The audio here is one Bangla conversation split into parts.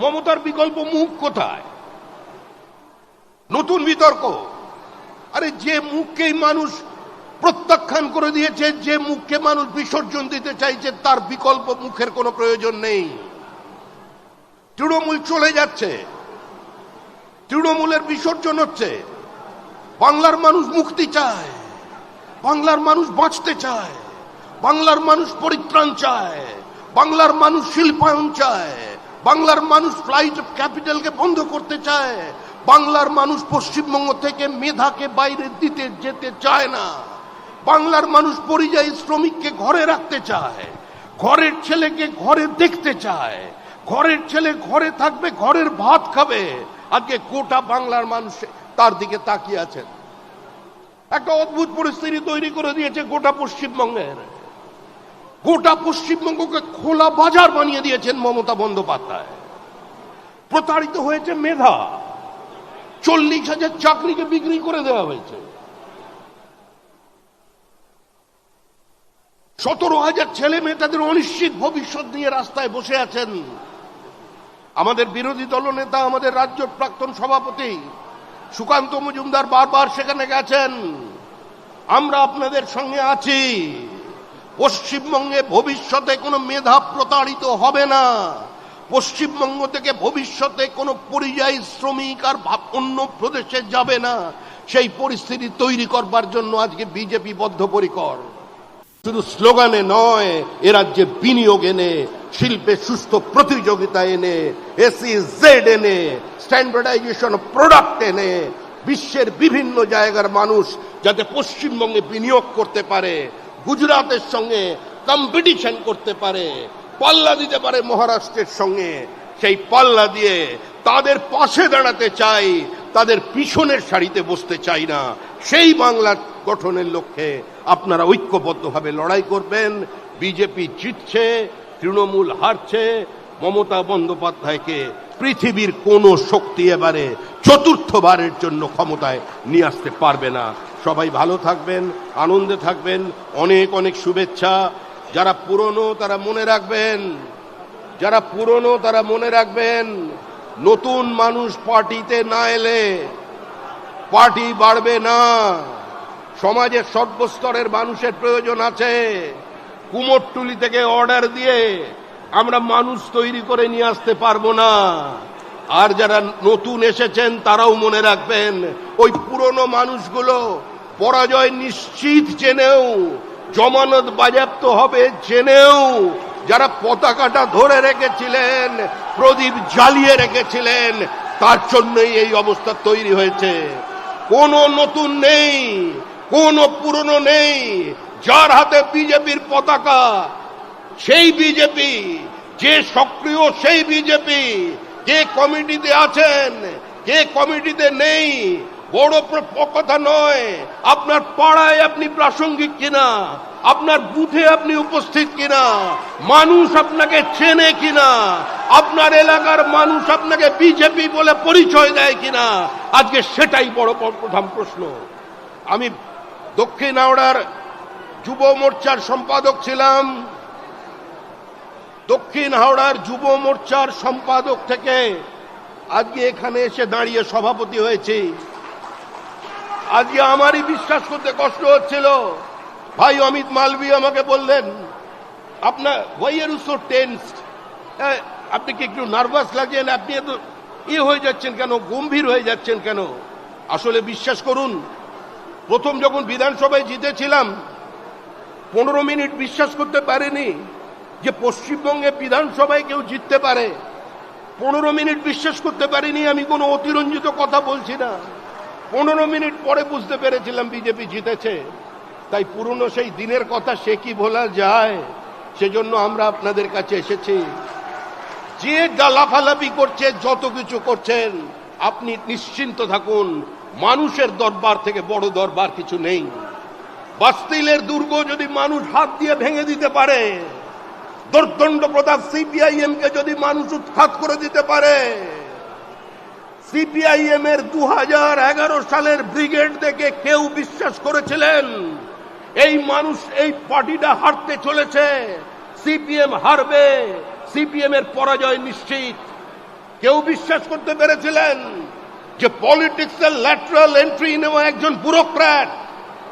মমতার বিকল্প মুখ কোথায়? নতুন বিতর্ক। আরে যে মুখকেই মানুষ প্রত্যাখ্যান করে দিয়েছে, যে মুখকে মানুষ বিসর্জন দিতে চাইছে, তার বিকল্প মুখের কোনো প্রয়োজন নেই। তৃণমূল চলে যাচ্ছে। তৃণমূলের বিসর্জন হচ্ছে। বাংলার মানুষ মুক্তি চায়। বাংলার মানুষ বাঁচতে চায়। বাংলার মানুষ পরিত্রাণ চায়। বাংলার মানুষ শিল্পায়ন চায়। বাংলার মানুষ ফ্লাইট অফ ক্যাপিটালকে বন্ধ করতে চায়। বাংলার মানুষ পশ্চিমবঙ্গ থেকে মেধাকে বাইরে দিতে যেতে চায় না। বাংলার মানুষ পরিযায়ী শ্রমিককে ঘরে রাখতে চায়। ঘরের ছেলেকে ঘরে দেখতে চায়। ঘরের ছেলে ঘরে থাকবে, ঘরের ভাত খাবে। আজকে গোটা বাংলার মানুষ তার দিকে তাকিয়ে আছেন। একটা অদ্ভুত পরিস্থিতি তৈরি করে দিয়েছে গোটা পশ্চিমবঙ্গের। গোটা পশ্চিমবঙ্গকে খোলা বাজার বানিয়ে দিয়েছেন মমতা বন্দ্যোপাধ্যায়। প্রতারিত হয়েছে মেধা। চল্লিশ হাজার চাকরিকে বিক্রি করে দেওয়া হয়েছে। সতেরো হাজার ছেলে মেয়ে তাদের অনিশ্চিত ভবিষ্যৎ নিয়ে রাস্তায় বসে আছেন। আমাদের বিরোধী দলনেতা আমাদের রাজ্য প্রাক্তন সভাপতি সুকান্ত মজুমদার বারবার সেখানে গেছেন। আমরা আপনাদের সঙ্গে আছি। পশ্চিমবঙ্গে ভবিষ্যতে কোনো মেধা প্রতারিত হবে না। পশ্চিমবঙ্গ থেকে ভবিষ্যতে কোনো পরিযায়ী শ্রমিক আর অন্য প্রদেশে যাবে না। সেই পরিস্থিতি তৈরি করবার জন্য আজকে বিজেপি বদ্ধপরিকর। শুধু স্লোগানে নয়, এ রাজ্যে বিনিয়োগ এনে, শিল্পে সুস্থ প্রতিযোগিতা এনে এসি জেড এনে স্ট্যান্ডার্ডাইজেশন প্রোডাক্ট এনে, বিশ্বের বিভিন্ন জায়গার মানুষ যাতে পশ্চিমবঙ্গে বিনিয়োগ করতে পারে। গুজরাটের সঙ্গে কম্পিটিশন করতে পারে, পাল্লা দিতে পারে মহারাষ্ট্রের সঙ্গে। সেই পাল্লা দিয়ে তাদের পাশে দাঁড়াতে চাই, তাদের পিছনের সারিতে বসতে চাই না। সেই বাংলা গঠনের লক্ষ্যে আপনারা ঐক্যবদ্ধভাবে লড়াই করবেন। বিজেপি জিতছে, তৃণমূল হারছে, মমতা বন্দ্যোপাধ্যায়কে পৃথিবীর কোন শক্তি এবারে চতুর্থবারের জন্য ক্ষমতায় নিয়ে আসতে পারবে না। সবাই ভালো থাকবেন, আনন্দে থাকবেন, অনেক অনেক শুভেচ্ছা। যারা পুরনো তারা মনে রাখবেন, যারা পুরনো তারা মনে রাখবেন, নতুন মানুষ পার্টিতে না এলে পার্টি বাড়বে না। সমাজের সর্বস্তরের মানুষের প্রয়োজন আছে। কুমোরটুলি থেকে অর্ডার দিয়ে আমরা মানুষ তৈরি করে নিয়ে আসতে পারব না। আর যারা নতুন এসেছেন তারাও মনে রাখবেন, ওই পুরনো মানুষগুলো পরাজয় নিশ্চিত জেনেও, জমানত বাজেয়াপ্ত হবে জেনেও, যারা পতাকাটা ধরে রেখেছিলেন, প্রদীপ জ্বালিয়ে রেখেছিলেন, তার জন্যই এই অবস্থা তৈরি হয়েছে। কোনো নতুন নেই, কোনো পুরনো নেই, যার হাতে বিজেপির পতাকা, সেই বিজেপি, যে সক্রিয় সেই বিজেপি, কে কমিটিতে আছেন, কে কমিটিতে নেই বড় কথা নয়। আপনার পাড়ায় আপনি প্রাসঙ্গিক কিনা? আপনার বুথে আপনি উপস্থিত কিনা? মানুষ আপনাকে চেনে কিনা? আপনার এলাকার মানুষ আপনাকে বিজেপি বলে পরিচয় দেয় কিনা? আজকে সেটাই বড় প্রধান প্রশ্ন। আমি দক্ষিণ হাওড়ার যুব মোর্চার সম্পাদক ছিলাম। দক্ষিণ হাওড়ার যুব মোর্চার সম্পাদক থেকে আজকে এখানে এসে দাঁড়িয়ে সভাপতি হয়েছি। আজকে আমারই বিশ্বাস করতে কষ্ট হচ্ছিল। ভাই অমিত মালবি আমাকে বললেন, আপনার ওয়াই আর সো টেন্স আপনি কি একটু নার্ভাস লাগছেন? আপনি এত ইয়ে হয়ে যাচ্ছেন কেন? গম্ভীর হয়ে যাচ্ছেন কেন? আসলে বিশ্বাস করুন, প্রথম যখন বিধানসভায় জিতেছিলাম, পনেরো মিনিট বিশ্বাস করতে পারেনি যে পশ্চিমবঙ্গে বিধানসভায় কেউ জিততে পারে। পনেরো মিনিট বিশ্বাস করতে পারিনি আমি কোনো অতিরঞ্জিত কথা বলছি না। পনেরো মিনিট পরে বুঝতে পেরেছিলাম বিজেপি জিতেছে। তাই পুরনো সেই দিনের কথা সে কি ভোলা যায়, সেজন্য আমরা আপনাদের কাছে এসেছি। যে গালাফালাপি করছে, যত কিছু করছেন, আপনি নিশ্চিন্ত থাকুন, মানুষের দরবার থেকে বড় দরবার কিছু নেই। বাস্তিলের দুর্গ যদি মানুষ হাত দিয়ে ভেঙে দিতে পারে দুর্দণ্ড প্রতাপ সিপিআইএম কে যদি মানুষ উৎখাত করে দিতে পারে সিপিআইএম এর দু হাজার এগারো সালের ব্রিগেড দেখে কেউ বিশ্বাস করেছিলেন? এই মানুষ এই পার্টিটা হারতে চলেছে। সিপিএম হারবে। সিপিএম এর পরাজয় নিশ্চিত। কেউ বিশ্বাস করতে পেরেছিলেন যে পলিটিক্সের ল্যাটারাল এন্ট্রি নেওয়া একজন ব্যুরোক্র্যাট?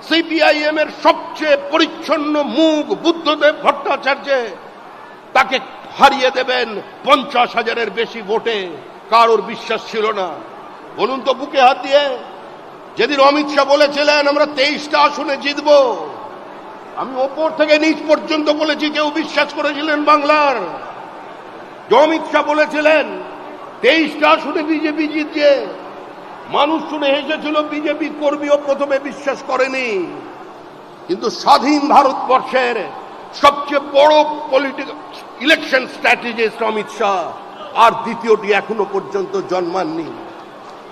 সিপিআইএম এর সবচেয়ে পরিচ্ছন্ন মুখ বুদ্ধদেব ভট্টাচার্য। তাকে হারিয়ে দেবেন পঞ্চাশ হাজারের বেশি ভোটে। কারোর বিশ্বাস ছিল না। বলুন তো বুকে হাত দিয়ে। যেদিন অমিত শাহ বলেছিলেন, আমরা তেইশটা আসনে জিতব। আমি ওপর থেকে নিচ পর্যন্ত বলেছি, কেউ বিশ্বাস করেছিলেন বাংলার। অমিত শাহ বলেছিলেন, তেইশটা আসনে বিজেপি জিতছে। মানুষ শুনে হেসেছিল, বিজেপি কর্মীও প্রথমে বিশ্বাস করেনি। কিন্তু স্বাধীন ভারতবর্ষের সবচেয়ে বড় political election strategist Amit Shah আর দ্বিতীয়টি এখনও পর্যন্ত জন্মাননি।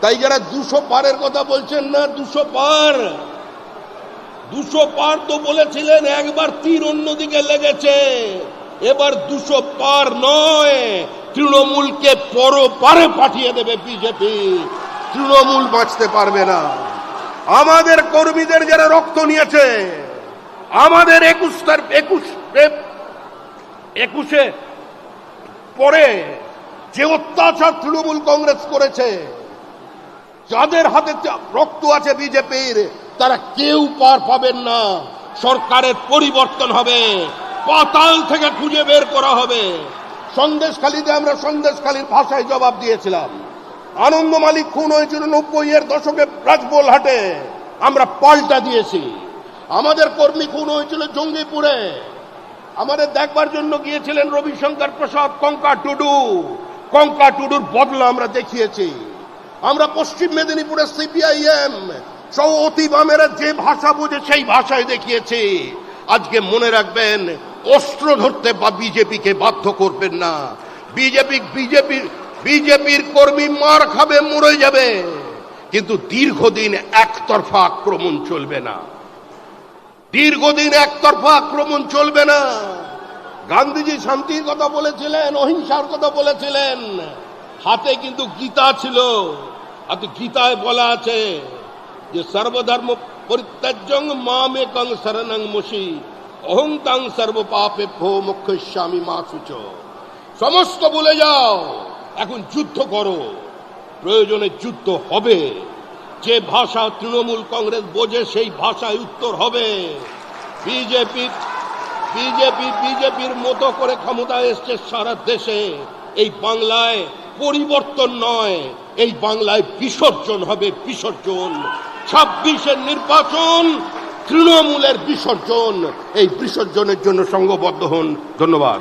তাই যারা দুশো পারের কথা বলছেন না, দুশো পার। দুশো পার তো বলেছিলেন, একবার তীর অন্যদিকে লেগেছে। এবার দুশো পার নয়, তৃণমূলকে পর পারে পাঠিয়ে দেবে বিজেপি। তৃণমূল বাঁচতে পারবে না। আমাদের কর্মীদের যারা রক্ত নিয়েছে, আমাদের একুশ তার একুশ, একুশে পরে যে অত্যাচার তৃণমূল কংগ্রেস করেছে, যাদের হাতে রক্ত আছে বিজেপির, তারা কেউ পার পাবেন না। সরকারের পরিবর্তন হবে, পাতাল থেকে খুঁজে বের করা হবে। সন্দেশখালীতে আমরা সন্দেশখালীর ভাষায় জবাব দিয়েছিলাম। আনন্দ মালিক খুন হয়েছিল নব্বই এর দশকে রাজবোলহাটে আমরা পাল্টা দিয়েছি। আমাদের কর্মী খুন হয়েছিল জঙ্গিপুরে। আমাদের দেখবার জন্য গিয়েছিলেন রবিশঙ্কর প্রসাদ, কঙ্কা টুডু। কঙ্কা টুডুর বদলা আমরা দেখিয়েছি। আমরা পশ্চিম মেদিনীপুরে সিপিআইএম সহ অতি বামেরা যে ভাষা বুঝে সেই ভাষায় দেখিয়েছি। আজকে মনে রাখবেন, অস্ত্র ধরতে বা বিজেপিকে বাধ্য করবেন না। বিজেপি বিজেপির বিজেপির কর্মী মার খাবে, মরে যাবে। কিন্তু দীর্ঘদিন একতরফা আক্রমণ চলবে না। দীর্ঘদিন একতরফা আক্রমণ চলবে না। গান্ধীজি শান্তির কথা বলেছিলেন, অহিংসার কথা বলেছিলেন। হাতে কিন্তু গীতা ছিল। আর গীতায় বলা আছে যে, সর্বধর্ম পরিত্যাজ্যং মামেকং শরণং মুশি অহং তাং সর্ব পাপে ভো মুখ্য স্বামী মা সুচ। সমস্ত বলে যাও, এখন যুদ্ধ করো। প্রয়োজনে যুদ্ধ হবে। যে ভাষা তৃণমূল কংগ্রেস বোঝে, সেই ভাষায় উত্তর হবে। বিজেপি বিজেপি, বিজেপির মতো করে ক্ষমতা এসছে সারা দেশে। এই বাংলায় পরিবর্তন নয়, এই বাংলায় বিসর্জন হবে বিসর্জন। ছাব্বিশের নির্বাচন, তৃণমূলের বিসর্জন। এই বিসর্জনের জন্য সংঘবদ্ধ হন। ধন্যবাদ।